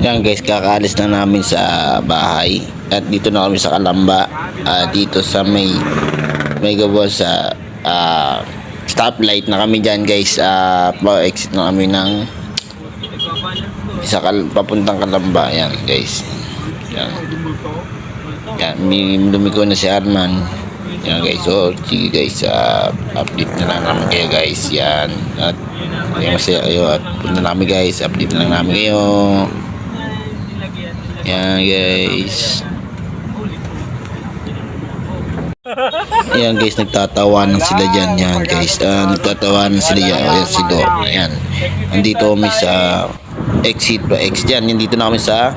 Yan guys, kakaalis na namin sa bahay. At dito na kami sa Kalamba. Ah, dito sa may may gawa sa ah, stoplight na kami dyan guys. Ah, pa-exit na kami ng sa kal papuntang Kalamba. Yan guys. Yan. Yan, lumiko na si Arman. Yan guys, so sige guys, ah, update na lang namin kayo guys. Yan. At kaya masaya kayo at punta namin guys, update na lang namin kayo. Yan guys. Ayan guys, nagtatawanan sila dyan. Yan guys, Ah, nagtatawanan sila dyan. Ayan si Doc. Ayan. Nandito kami sa exit pa X dyan. Nandito na kami sa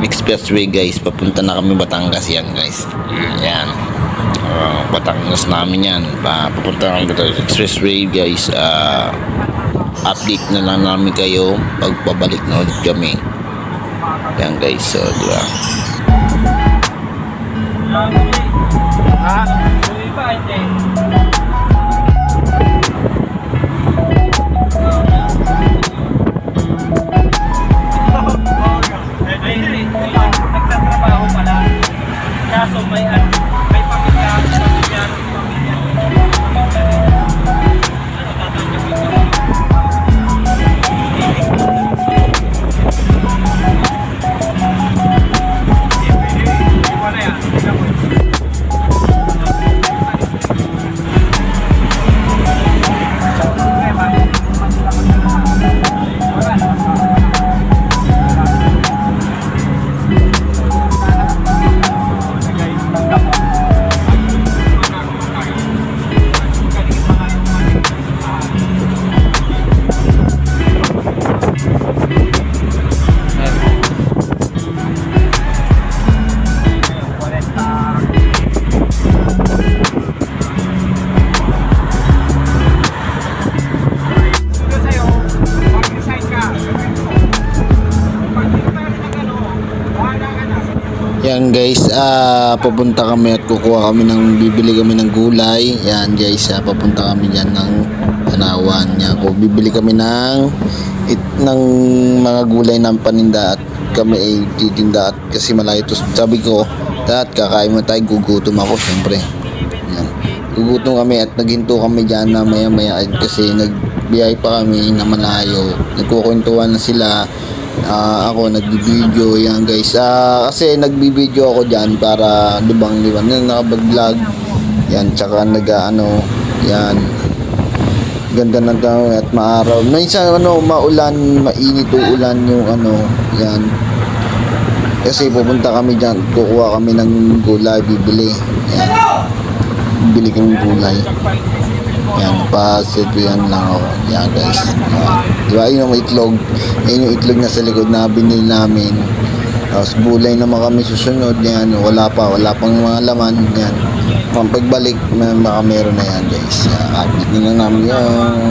expressway guys. Papunta na kami Batangas yan guys. Yan. Ah, Batangas namin yan. Pa, papunta na kami sa expressway guys. Ah, update na lang namin kayo pag pabalik na ulit kami. Yan guys, so di ba? Ha? Yan guys, ah pupunta kami at kukuha kami ng bibili kami ng gulay. Yan guys, ah, papunta kami diyan ng Tanawan. Yan, ko bibili kami ng it, ng mga gulay ng paninda at kami ay titinda at kasi malayo to. Sabi ko, dahil kakain mo tayo, gugutom ako syempre. Yan. Gugutom kami at naghinto kami diyan na maya maya kasi nagbiyay pa kami na malayo. Nagkukwentuhan na sila Ah, ako nagbi-video yan guys. Ah, kasi nagbi-video ako diyan para libang libang na nakapag-vlog. Yan tsaka nag ano, yan. Ganda ng tao at maaraw. Minsan ano, maulan, mainit ulan yung ano, yan. Kasi pupunta kami diyan, kukuha kami ng gulay, bibili. Yan. Bibili kami gulay. Yan, pa-silbihan lang ako. Yan guys. Uh, di ba, yun yung itlog. Yan yung itlog na sa likod na binili namin. Tapos gulay naman kami susunod. Yan, wala pa. Wala pang mga laman. Yan. Pang pagbalik, may- baka meron na yan guys. Uh, update na lang namin yan.